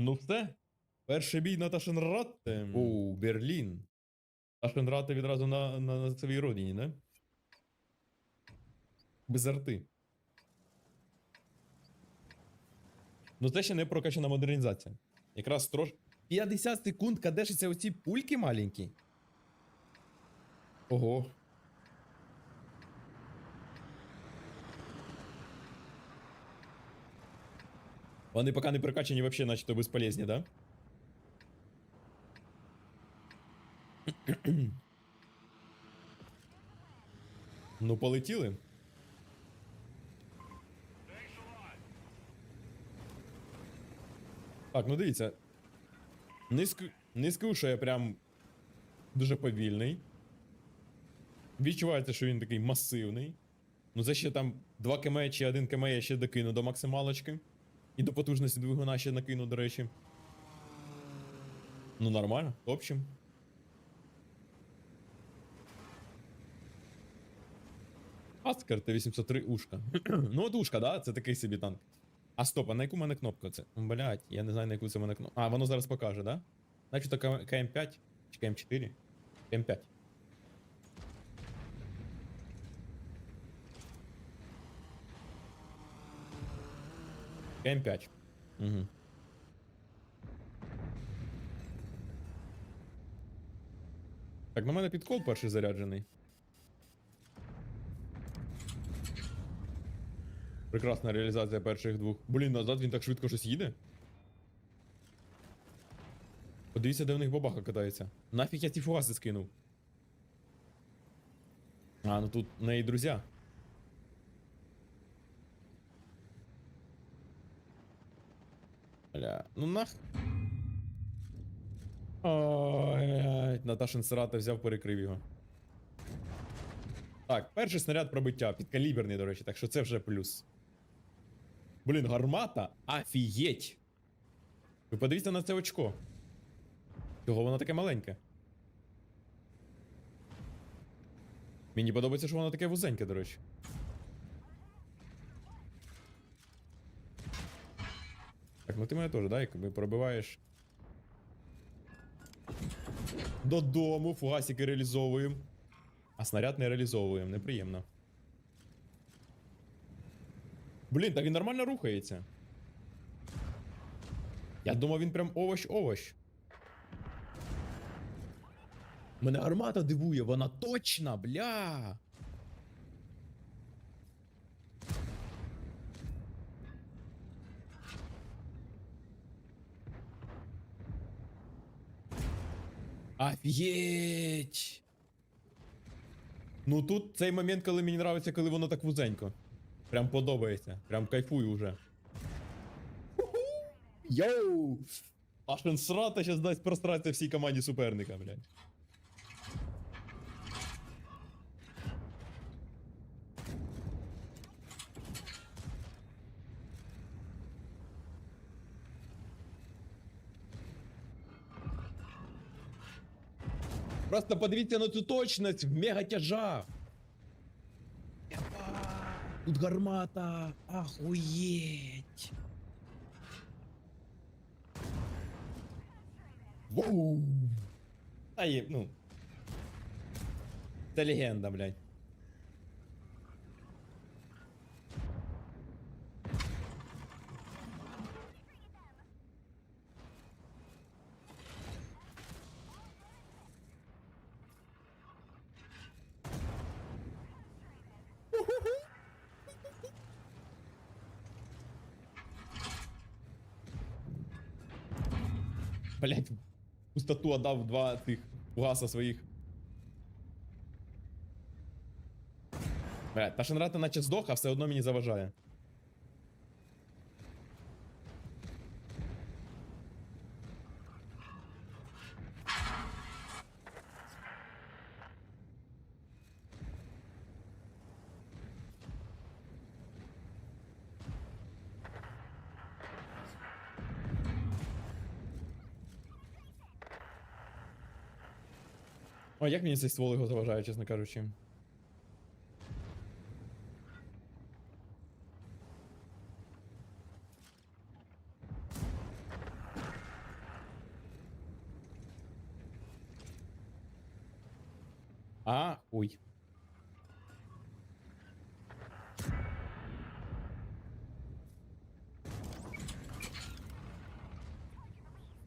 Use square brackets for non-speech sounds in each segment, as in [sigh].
Ну все. Перший бій на Ташенратте. Оу, Берлін. Ташенратте відразу на, на, на своїй родині, не? Без арти. Ну це ще не прокачана модернізація. Якраз трош. 50 секунд кадешиться оці пульки маленькі. Ого. Вони поки не прокачані вообще начебто безполезні, да? [clears throat] ну, полетіли. Так, ну дивіться. Не, ск... не скажу, що я прям дуже повільний. Відчувається, що він такий масивний. Ну, це ще там 2 км чи 1 км я ще докину до максималочки. І до потужності двигуна ще накину, до речі. Ну, нормально, общем. Аскер Т-803 ушка. [clears throat] ну, от ушка, да? Це такий собі танк. А стоп, а на яку мене кнопку це? Блять, я не знаю, на яку це мене кнопку. А, воно зараз покаже, да? Значить, то КМ5 чи КМ4? КМ5. КМ5. Угу. Так, на мене підкол перший заряджений. Прекрасна реалізація перших двох. Блін, назад він так швидко щось їде. Подивіться, де в них бабаха катається. Нафіг я ці фугаси скинув. А, ну тут неї друзі. Бля, ну нах. Ой, Наташин Сарата взяв, перекрив його. Так, перший снаряд пробиття, підкаліберний, до речі, так що це вже плюс. Блін, гармата? Офігеть! Ви подивіться на це очко. Чого воно таке маленьке? Мені подобається, що воно таке вузеньке, до речі. Ну ти мене теж, да, якби пробиваєш. Додому, фугасики реалізовуємо. А снаряд не реалізовуємо, неприємно. Блін, так він нормально рухається. Я думав, він прям овощ-овощ. Мене гармата дивує, вона точна, бля. Офігеть! Ну тут цей момент, коли мені подобається, коли воно так вузенько. Прям подобається. Прям кайфую уже. Йоу! Аж він срата зараз дасть простратися всій команді суперника, блядь. Просто подивіться на цю точність в мегатяжах. Тут гармата. Ахуєть. Воу. Та є, ну. Це легенда, блядь. Блять, пустоту отдав два тих фугаса своїх. Блять, Ташенрата наче здох, а все одно мені заважає. А як мені цей ствол його заважає, чесно кажучи. А, ой.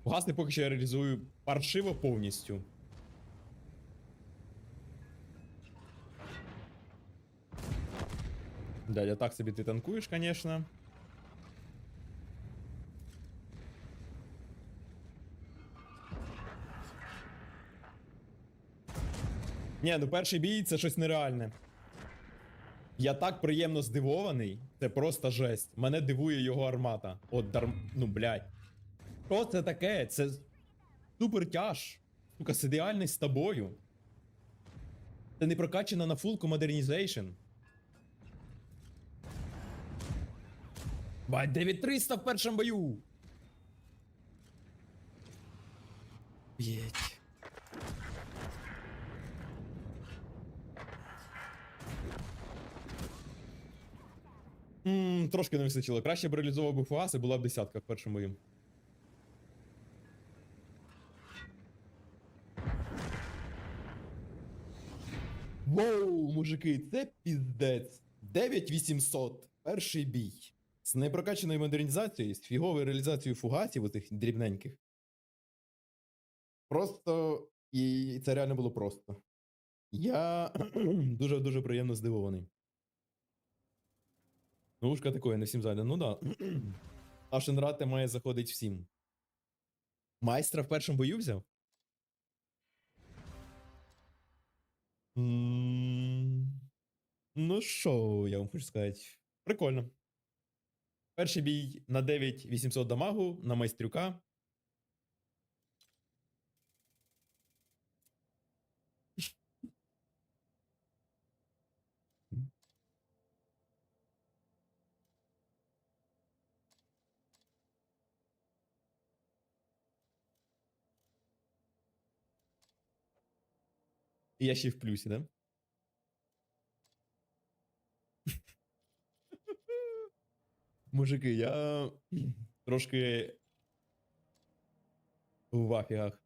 Власне, поки що я реалізую паршиво повністю. Дядя, так собі ти танкуєш, конечно. Ні, ну перший бій це щось нереальне. Я так приємно здивований, це просто жесть. Мене дивує його армата. От дарм. Ну, блядь. Що це таке? Це супер тяж. Сука, з ідеальний з тобою. Це не прокачано на фулку модернізейшн. Бать, 9300 в першому бою. Б'єть. Ммм, трошки не вистачило. Краще б реалізовував би фугас і була б десятка в першому бою. Воу, мужики, це піздець. 9800. Перший бій. З непрокачаною модернізацією, з фіговою реалізацією фугасів, оцих дрібненьких. Просто. І це реально було просто. Я [clears throat] дуже-дуже приємно здивований. Ну, ушка такое, не всім зайде. Ну да. [clears throat] А Шенрате має заходить всім. Майстра в першому бою взяв? Ну що, я вам хочу сказати. Прикольно. Перший бій на 9800 дамагу на майстрюка. Я ще в плюсі, да? Мужики, я [clears throat] трошки в афігах.